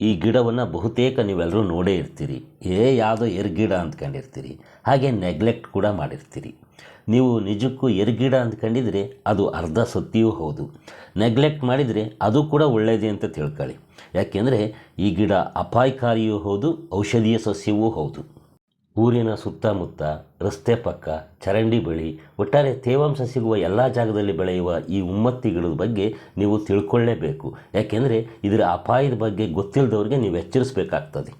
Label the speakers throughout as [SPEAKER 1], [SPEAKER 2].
[SPEAKER 1] ಈ ಗಿಡವನ್ನು ಬಹುತೇಕ ನೀವೆಲ್ಲರೂ ನೋಡೇ ಇರ್ತೀರಿ. ಏ ಯಾವುದೋ ಎರ್ಗಿಡ ಅಂದ್ಕೊಂಡಿರ್ತೀರಿ. ಹಾಗೆ ನೆಗ್ಲೆಕ್ಟ್ ಕೂಡ ಮಾಡಿರ್ತೀರಿ. ನೀವು ನಿಜಕ್ಕೂ ಎರ್ಗಿಡ ಅಂದ್ಕೊಂಡಿದ್ರೆ ಅದು ಅರ್ಧ ಸತ್ತಿಯೂ ಹೌದು. ನೆಗ್ಲೆಕ್ಟ್ ಮಾಡಿದರೆ ಅದು ಕೂಡ ಒಳ್ಳೆಯದೆ ಅಂತ ತಿಳ್ಕೊಳ್ಳಿ. ಯಾಕೆಂದರೆ ಈ ಗಿಡ ಅಪಾಯಕಾರಿಯೂ ಹೌದು, ಔಷಧೀಯ ಸಸ್ಯವೂ ಹೌದು. ಊರಿನ ಸುತ್ತಮುತ್ತ, ರಸ್ತೆ ಪಕ್ಕ, ಚರಂಡಿ ಬಳಿ, ಒಟ್ಟಾರೆ ತೇವಾಂಶ ಸಿಗುವ ಎಲ್ಲ ಜಾಗದಲ್ಲಿ ಬೆಳೆಯುವ ಈ ಉಮ್ಮತ್ತಿ ಗಿಡದ ಬಗ್ಗೆ ನೀವು ತಿಳ್ಕೊಳ್ಳೇಬೇಕು. ಯಾಕೆಂದರೆ ಇದರ ಅಪಾಯದ ಬಗ್ಗೆ ಗೊತ್ತಿಲ್ಲದವ್ರಿಗೆ ನೀವು ಎಚ್ಚರಿಸಬೇಕಾಗ್ತದೆ.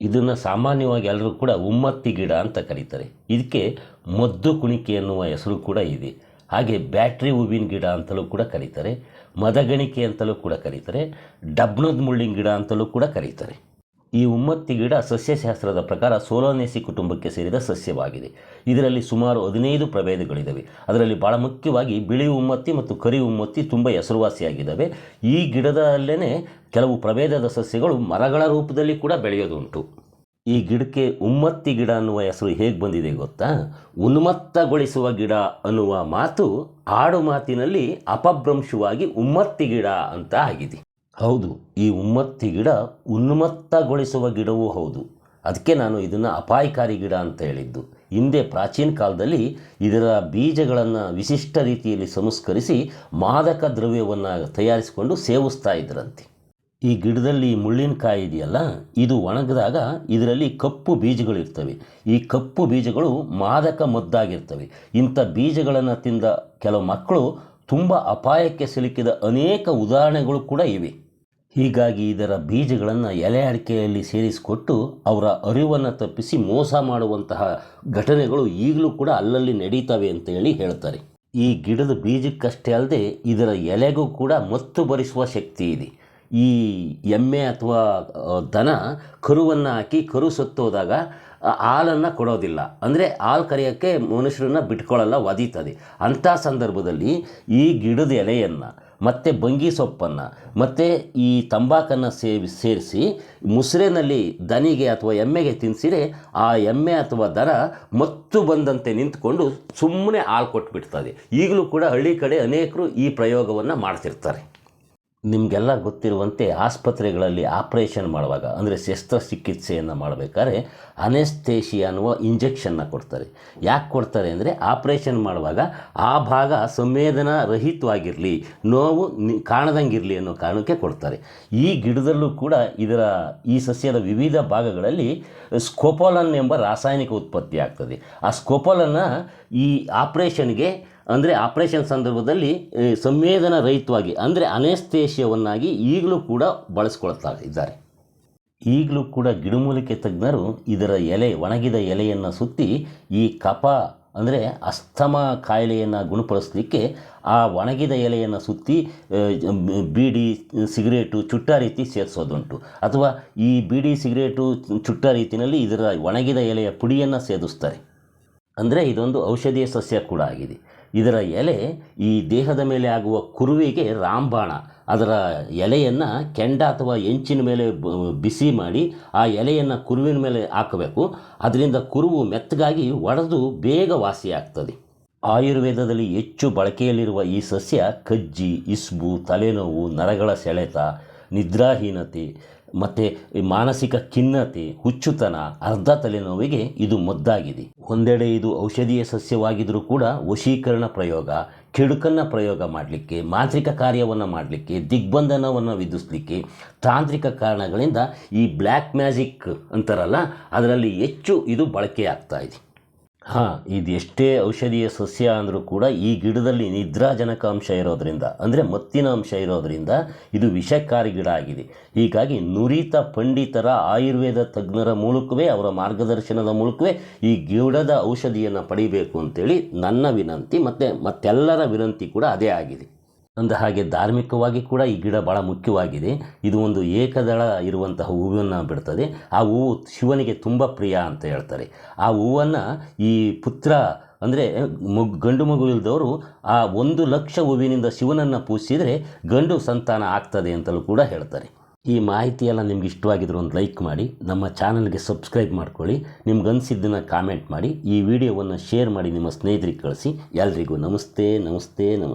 [SPEAKER 1] ಇದನ್ನು ಸಾಮಾನ್ಯವಾಗಿ ಎಲ್ಲರೂ ಕೂಡ ಉಮ್ಮತ್ತಿ ಗಿಡ ಅಂತ ಕರೀತಾರೆ. ಇದಕ್ಕೆ ಮದ್ದು ಕುಣಿಕೆ ಎನ್ನುವ ಹೆಸರು ಕೂಡ ಇದೆ. ಹಾಗೆ ಬ್ಯಾಟ್ರಿ ಹೂವಿನ ಗಿಡ ಅಂತಲೂ ಕೂಡ ಕರೀತಾರೆ. ಮದಗಣಿಕೆ ಅಂತಲೂ ಕೂಡ ಕರೀತಾರೆ. ಡಬ್ನದ ಮುಳ್ಳಿನ ಗಿಡ ಅಂತಲೂ ಕೂಡ ಕರೀತಾರೆ. ಈ ಉಮ್ಮತ್ತಿ ಗಿಡ ಸಸ್ಯಶಾಸ್ತ್ರದ ಪ್ರಕಾರ ಸೋಲೋನೇಸಿ ಕುಟುಂಬಕ್ಕೆ ಸೇರಿದ ಸಸ್ಯವಾಗಿದೆ. ಇದರಲ್ಲಿ ಸುಮಾರು ಹದಿನೈದು ಪ್ರಭೇದಗಳಿದ್ದಾವೆ ಅದರಲ್ಲಿ ಭಾಳ ಮುಖ್ಯವಾಗಿ ಬಿಳಿ ಉಮ್ಮತ್ತಿ ಮತ್ತು ಕರಿ ಉಮ್ಮತ್ತಿ ತುಂಬ ಹೆಸರುವಾಸಿಯಾಗಿದ್ದಾವೆ. ಈ ಗಿಡದಲ್ಲೇ ಕೆಲವು ಪ್ರಭೇದದ ಸಸ್ಯಗಳು ಮರಗಳ ರೂಪದಲ್ಲಿ ಕೂಡ ಬೆಳೆಯೋದುಂಟು. ಈ ಗಿಡಕ್ಕೆ ಉಮ್ಮತ್ತಿ ಗಿಡ ಅನ್ನುವ ಹೆಸರು ಹೇಗೆ ಬಂದಿದೆ ಗೊತ್ತಾ? ಉನ್ಮತ್ತಗೊಳಿಸುವ ಗಿಡ ಅನ್ನುವ ಮಾತು ಆಡು ಮಾತಿನಲ್ಲಿ ಅಪಭ್ರಂಶವಾಗಿ ಉಮ್ಮತ್ತಿ ಗಿಡ ಅಂತ ಆಗಿದೆ. ಹೌದು, ಈ ಉಮ್ಮತ್ತಿ ಗಿಡ ಉನ್ಮತ್ತಗೊಳಿಸುವ ಗಿಡವೂ ಹೌದು. ಅದಕ್ಕೆ ನಾನು ಇದನ್ನು ಅಪಾಯಕಾರಿ ಗಿಡ ಅಂತ ಹೇಳಿದ್ದು. ಹಿಂದೆ ಪ್ರಾಚೀನ ಕಾಲದಲ್ಲಿ ಇದರ ಬೀಜಗಳನ್ನು ವಿಶಿಷ್ಟ ರೀತಿಯಲ್ಲಿ ಸಂಸ್ಕರಿಸಿ ಮಾದಕ ದ್ರವ್ಯವನ್ನು ತಯಾರಿಸಿಕೊಂಡು ಸೇವಿಸ್ತಾ ಇದ್ರಂತೆ. ಈ ಗಿಡದಲ್ಲಿ ಮುಳ್ಳಿನಕಾಯಿ ಇದೆಯಲ್ಲ, ಇದು ಒಣಗಿದಾಗ ಇದರಲ್ಲಿ ಕಪ್ಪು ಬೀಜಗಳಿರ್ತವೆ ಈ ಕಪ್ಪು ಬೀಜಗಳು ಮಾದಕ ಮದ್ದಾಗಿರ್ತವೆ. ಇಂಥ ಬೀಜಗಳನ್ನು ತಿಂದ ಕೆಲವು ಮಕ್ಕಳು ತುಂಬ ಅಪಾಯಕ್ಕೆ ಸಿಲುಕಿದ ಅನೇಕ ಉದಾಹರಣೆಗಳು ಕೂಡ ಇವೆ. ಹೀಗಾಗಿ ಇದರ ಬೀಜಗಳನ್ನು ಎಲೆ ಅಡಿಕೆಯಲ್ಲಿ ಸೇರಿಸಿಕೊಟ್ಟು ಅವರ ಅರಿವನ್ನು ತಪ್ಪಿಸಿ ಮೋಸ ಮಾಡುವಂತಹ ಘಟನೆಗಳು ಈಗಲೂ ಕೂಡ ಅಲ್ಲಲ್ಲಿ ನಡೀತವೆ ಅಂತ ಹೇಳಿ ಹೇಳ್ತಾರೆ. ಈ ಗಿಡದ ಬೀಜಕ್ಕಷ್ಟೇ ಅಲ್ಲದೆ ಇದರ ಎಲೆಗೂ ಕೂಡ ಮತ್ತು ಭರಿಸುವ ಶಕ್ತಿ ಇದೆ. ಈ ಎಮ್ಮೆ ಅಥವಾ ದನ ಕರುವನ್ನು ಹಾಕಿ ಕರು ಸತ್ತೋದಾಗ ಹಾಲನ್ನು ಕೊಡೋದಿಲ್ಲ. ಅಂದರೆ ಹಾಲು ಕರೆಯೋಕ್ಕೆ ಮನುಷ್ಯರನ್ನು ಬಿಟ್ಕೊಳ್ಳಲ್ಲ, ಒದೀತದೆ. ಅಂಥ ಸಂದರ್ಭದಲ್ಲಿ ಈ ಗಿಡದ ಎಲೆಯನ್ನು ಮತ್ತು ಬಂಗಿ ಸೊಪ್ಪನ್ನು, ಮತ್ತು ಈ ತಂಬಾಕನ್ನು ಸೇವಿ, ಸೇರಿಸಿ ಮುಸುರೆನಲ್ಲಿ ದನಿಗೆ ಅಥವಾ ಎಮ್ಮೆಗೆ ತಿನ್ನಿಸಿದರೆ ಆ ಎಮ್ಮೆ ಅಥವಾ ದನ ಮತ್ತು ಬಂದಂತೆ ನಿಂತ್ಕೊಂಡು ಸುಮ್ಮನೆ ಹಾಲು ಕೊಟ್ಬಿಡ್ತದೆ. ಈಗಲೂ ಕೂಡ ಹಳ್ಳಿ ಕಡೆ ಅನೇಕರು ಈ ಪ್ರಯೋಗವನ್ನು ಮಾಡ್ತಿರ್ತಾರೆ. ನಿಮಗೆಲ್ಲ ಗೊತ್ತಿರುವಂತೆ ಆಸ್ಪತ್ರೆಗಳಲ್ಲಿ ಆಪ್ರೇಷನ್ ಮಾಡುವಾಗ, ಅಂದರೆ ಶಸ್ತ್ರಚಿಕಿತ್ಸೆಯನ್ನು ಮಾಡಬೇಕಾದ್ರೆ ಅನೆಸ್ತೇಶಿ ಅನ್ನುವ ಇಂಜೆಕ್ಷನ್ನ ಕೊಡ್ತಾರೆ. ಯಾಕೆ ಕೊಡ್ತಾರೆ ಅಂದರೆ ಆಪ್ರೇಷನ್ ಮಾಡುವಾಗ ಆ ಭಾಗ ಸಂವೇದನಾ ರಹಿತವಾಗಿರಲಿ ನೋವು ಕಾಣದಂಗಿರಲಿ ಅನ್ನೋ ಕಾರಣಕ್ಕೆ ಕೊಡ್ತಾರೆ. ಈ ಗಿಡದಲ್ಲೂ ಕೂಡ ಇದರ, ಈ ಸಸ್ಯದ ವಿವಿಧ ಭಾಗಗಳಲ್ಲಿ ಸ್ಕೋಪೋಲನ್ ಎಂಬ ರಾಸಾಯನಿಕ ಉತ್ಪತ್ತಿ ಆಗ್ತದೆ. ಆ ಸ್ಕೋಪೋಲನ್ನು ಈ ಆಪ್ರೇಷನ್ಗೆ ಅಂದರೆ ಆಪ್ರೇಷನ್ ಸಂದರ್ಭದಲ್ಲಿ ಸಂವೇದನ ರಹಿತವಾಗಿ ಅಂದರೆ ಅನೇಸ್ತೇಶಿಯವನ್ನಾಗಿ ಈಗಲೂ ಕೂಡ ಬಳಸ್ಕೊಳ್ತಾ ಇದ್ದಾರೆ. ಈಗಲೂ ಕೂಡ ಗಿಡಮೂಲಿಕೆ ತಜ್ಞರು ಇದರ ಎಲೆ, ಒಣಗಿದ ಎಲೆಯನ್ನು ಸುತ್ತಿ ಈ ಕಪ, ಅಂದರೆ ಅಸ್ತಮ ಕಾಯಿಲೆಯನ್ನು ಗುಣಪಡಿಸಲಿಕ್ಕೆ ಆ ಒಣಗಿದ ಎಲೆಯನ್ನು ಸುತ್ತಿ ಬೀಡಿ, ಸಿಗರೇಟು, ಚುಟ್ಟ ರೀತಿ ಸೇದಿಸೋದುಂಟು. ಅಥವಾ ಈ ಬೀಡಿ, ಸಿಗರೇಟು, ಚುಟ್ಟ ರೀತಿಯಲ್ಲಿ ಇದರ ಒಣಗಿದ ಎಲೆಯ ಪುಡಿಯನ್ನು ಸೇದಿಸ್ತಾರೆ. ಅಂದರೆ ಇದೊಂದು ಔಷಧೀಯ ಸಸ್ಯ ಕೂಡ ಆಗಿದೆ. ಇದರ ಎಲೆ ಈ ದೇಹದ ಮೇಲೆ ಆಗುವ ಕುರುವಿಗೆ ರಾಂಬಾಣ. ಅದರ ಎಲೆಯನ್ನು ಕೆಂಡ ಅಥವಾ ಎಂಚಿನ ಮೇಲೆ ಬಿಸಿ ಮಾಡಿ ಆ ಎಲೆಯನ್ನು ಕುರುವಿನ ಮೇಲೆ ಹಾಕಬೇಕು. ಅದರಿಂದ ಕುರುವು ಮೆತ್ತಗಾಗಿ ಒಡೆದು ಬೇಗ ವಾಸಿಯಾಗ್ತದೆ. ಆಯುರ್ವೇದದಲ್ಲಿ ಹೆಚ್ಚು ಬಳಕೆಯಲ್ಲಿರುವ ಈ ಸಸ್ಯ ಕಜ್ಜಿ, ಇಸ್ಬು, ತಲೆನೋವು, ನರಗಳ ಸೆಳೆತ, ನಿದ್ರಾಹೀನತೆ ಮತ್ತು ಮಾನಸಿಕ ಖಿನ್ನತೆ, ಹುಚ್ಚುತನ, ಅರ್ಧ ತಲೆನೋವಿಗೆ ಇದು ಮದ್ದಾಗಿದೆ. ಒಂದೆಡೆ ಇದು ಔಷಧೀಯ ಸಸ್ಯವಾಗಿದ್ದರೂ ಕೂಡ ವಶೀಕರಣ ಪ್ರಯೋಗ, ಕೆಡುಕನ್ನು ಪ್ರಯೋಗ ಮಾಡಲಿಕ್ಕೆ, ಮಾಂತ್ರಿಕ ಕಾರ್ಯವನ್ನು ಮಾಡಲಿಕ್ಕೆ, ದಿಗ್ಬಂಧನವನ್ನು ವಿಧಿಸಲಿಕ್ಕೆ ತಾಂತ್ರಿಕ ಕಾರಣಗಳಿಂದ ಈ ಬ್ಲ್ಯಾಕ್ ಮ್ಯಾಜಿಕ್ ಅಂತಾರಲ್ಲ, ಅದರಲ್ಲಿ ಹೆಚ್ಚು ಇದು ಬಳಕೆಯಾಗ್ತಾ ಇದೆ. ಹಾಂ ಇದು ಎಷ್ಟೇ ಔಷಧೀಯ ಸಸ್ಯ ಅಂದರೂ ಕೂಡ ಈ ಗಿಡದಲ್ಲಿ ನಿದ್ರಾಜನಕ ಅಂಶ ಇರೋದರಿಂದ, ಅಂದರೆ ಮತ್ತಿನ ಅಂಶ ಇರೋದರಿಂದ ಇದು ವಿಷಕಾರಿ ಗಿಡ ಆಗಿದೆ. ಹೀಗಾಗಿ ನುರಿತ ಪಂಡಿತರ ಆಯುರ್ವೇದ ತಜ್ಞರ ಮೂಲಕವೇ, ಅವರ ಮಾರ್ಗದರ್ಶನದ ಮೂಲಕವೇ ಈ ಗಿಡದ ಔಷಧಿಯನ್ನು ಪಡಿಬೇಕು ಅಂತೇಳಿ ನನ್ನ ವಿನಂತಿ, ಮತ್ತು ಮತ್ತೆಲ್ಲರ ವಿನಂತಿ ಕೂಡ ಅದೇ ಆಗಿದೆ. ಅಂದ ಹಾಗೆ ಧಾರ್ಮಿಕವಾಗಿ ಕೂಡ ಈ ಗಿಡ ಭಾಳ ಮುಖ್ಯವಾಗಿದೆ. ಇದು ಒಂದು ಏಕದಳ ಇರುವಂತಹ ಹೂವನ್ನು ಬಿಡ್ತದೆ. ಆ ಹೂವು ಶಿವನಿಗೆ ತುಂಬ ಪ್ರಿಯ ಅಂತ ಹೇಳ್ತಾರೆ. ಆ ಹೂವನ್ನು ಈ ಪುತ್ರ ಅಂದರೆ ಮಗು, ಗಂಡು ಮಗು ಇಲ್ದವರು ಆ ಒಂದು ಲಕ್ಷ ಹೂವಿನಿಂದ ಶಿವನನ್ನು ಪೂಜಿಸಿದರೆ ಗಂಡು ಸಂತಾನ ಆಗ್ತದೆ ಅಂತಲೂ ಕೂಡ ಹೇಳ್ತಾರೆ. ಈ ಮಾಹಿತಿಯೆಲ್ಲ ನಿಮ್ಗೆ ಇಷ್ಟವಾಗಿದ್ರು ಒಂದು ಲೈಕ್ ಮಾಡಿ, ನಮ್ಮ ಚಾನಲ್ಗೆ ಸಬ್ಸ್ಕ್ರೈಬ್ ಮಾಡ್ಕೊಳ್ಳಿ, ನಿಮ್ಗೆ ಅನಿಸಿದ್ದನ್ನು ಕಾಮೆಂಟ್ ಮಾಡಿ, ಈ ವಿಡಿಯೋವನ್ನು ಶೇರ್ ಮಾಡಿ, ನಿಮ್ಮ ಸ್ನೇಹಿತರಿಗೆ ಕಳಿಸಿ. ಎಲ್ರಿಗೂ ನಮಸ್ತೆ ನಮಸ್ತೆ ನಮಸ್ತೆ.